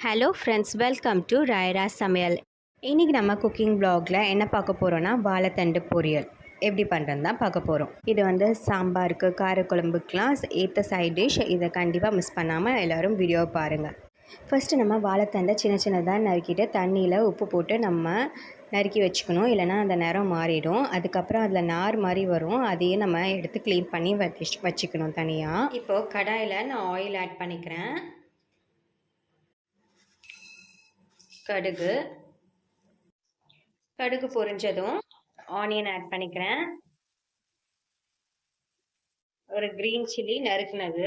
Hello friends welcome to Rayara Samayal இன்றைக்கி நம்ம cooking ப்ளாகில் என்ன பார்க்க போகிறோன்னா வாழைத்தண்டு பொரியல். எப்படி பண்ணுறது தான் பார்க்க போகிறோம் இது வந்து சாம்பாருக்கு காரக்குழம்புக்கெலாம் ஏற்ற சைட் டிஷ் இதை கண்டிப்பாக மிஸ் பண்ணாமல் எல்லோரும் வீடியோ பாருங்கள் ஃபஸ்ட்டு நம்ம வாழைத்தண்டை சின்ன சின்னதாக நறுக்கிட்டு தண்ணியில் உப்பு போட்டு நம்ம நறுக்கி வச்சுக்கணும். இல்லைனா அந்த நேரம் மாறிடும். அதுக்கப்புறம் அதில் நார் மாதிரி வரும். அதையே நம்ம எடுத்து க்ளீன் பண்ணி வச்சு வச்சுக்கணும் தனியாக இப்போது கடாயில் நான் ஆயில் ஆட் பண்ணிக்கிறேன். கடுகு. கடுகு பொரிஞ்சதும் ஆனியன் ஆட் பண்ணிக்கிறேன். ஒரு க்ரீன் சில்லி நறுக்குனது.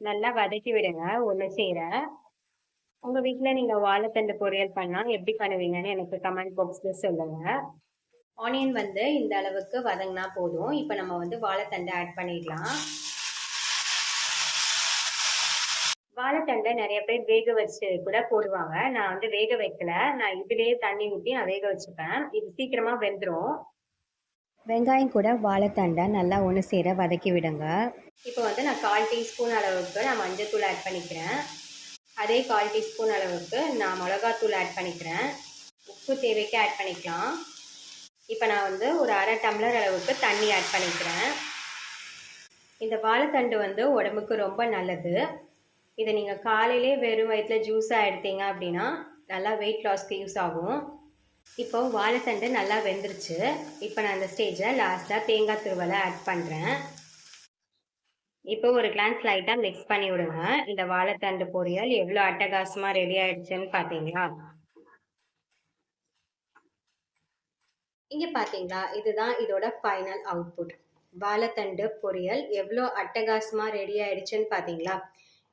நல்லா வதக்கி விடுங்க ஒன்று செய்கிற உங்கள் வீட்டில் நீங்கள் வாழைத்தண்டு பொரியல் பண்ணால் எப்படி பண்ணுவீங்கன்னு எனக்கு கமெண்ட் பாக்ஸில் சொல்லுங்கள் ஆனியன் வந்து இந்த அளவுக்கு வதங்கினா போதும். இப்போ நம்ம வந்து வாழைத்தண்டை ஆட் பண்ணிடலாம். வாழைத்தண்டை நிறைய பேர் வேக வச்சு கூட போடுவாங்க. நான் வந்து வேக வைக்கல. நான் இதுலேயே தண்ணி ஊற்றி நான் வேக வச்சுப்பேன். இது சீக்கிரமா வெந்துடும் வெங்காயம் கூட வாழைத்தண்டை நல்லா ஒன்று சேர வதக்கி விடுங்க. இப்போ வந்து நான் கால் டீஸ்பூன் அளவுக்கு நான் மஞ்சத்தூள் ஆட் பண்ணிக்கிறேன். அதே கால் டீஸ்பூன் அளவுக்கு நான் மிளகாத்தூள் ஆட் பண்ணிக்கிறேன். உப்பு தேவைக்கு ஆட் பண்ணிக்கலாம். இப்போ நான் வந்து ஒரு அரை டம்ளர் அளவுக்கு தண்ணி ஆட் பண்ணிக்கிறேன். இந்த வாழைத்தண்டு வந்து உடம்புக்கு ரொம்ப நல்லது. இதை நீங்கள் காலையிலே வெறும் வயிற்றில் ஜூஸாக எடுத்தீங்க அப்படின்னா நல்லா வெயிட் லாஸ்க்கு யூஸ் ஆகும். இப்போ வாழைத்தண்டு நல்லா வெந்துருச்சு. இப்போ நான் அந்த ஸ்டேஜில் லாஸ்ட்டாக தேங்காய் துருவலை ஆட் பண்ணுறேன் இப்போ ஒரு கிளான்ஸ் லைட்டாக மிக்ஸ் பண்ணி விடுங்க. இந்த வாழைத்தண்டு பொரியல் எவ்வளோ அட்டகாசமாக ரெடி ஆயிடுச்சுன்னு பார்த்தீங்களா இங்கே பார்த்தீங்களா இதுதான் இதோட ஃபைனல் அவுட்புட் வாழைத்தண்டு பொரியல் எவ்வளோ அட்டகாசமாக ரெடி ஆயிடுச்சுன்னு பார்த்தீங்களா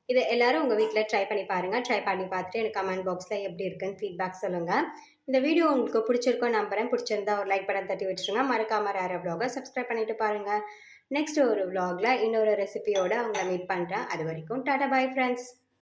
இதை எல்லாரும் உங்கள் வீட்டில் ட்ரை பண்ணி பாருங்கள் ட்ரை பண்ணி பார்த்துட்டு எனக்கு கமெண்ட் பாக்ஸில் எப்படி இருக்குன்னு ஃபீட்பேக் சொல்லுங்கள் இந்த வீடியோ உங்களுக்கு பிடிச்சிருக்கோம் நம்புறேன். பிடிச்சிருந்தா ஒரு லைக் பட்டன் தட்டி வச்சுருங்க மறக்காம ரேர வ்ளாகை சப்ஸ்கிரைப் பண்ணிட்டு பாருங்கள் நெக்ஸ்ட் ஒரு வ்ளாகில் இன்னொரு ரெசிபியோடு அவங்கள மீட் பண்ணுறேன் அது வரைக்கும் டாடா பாய் ஃப்ரெண்ட்ஸ்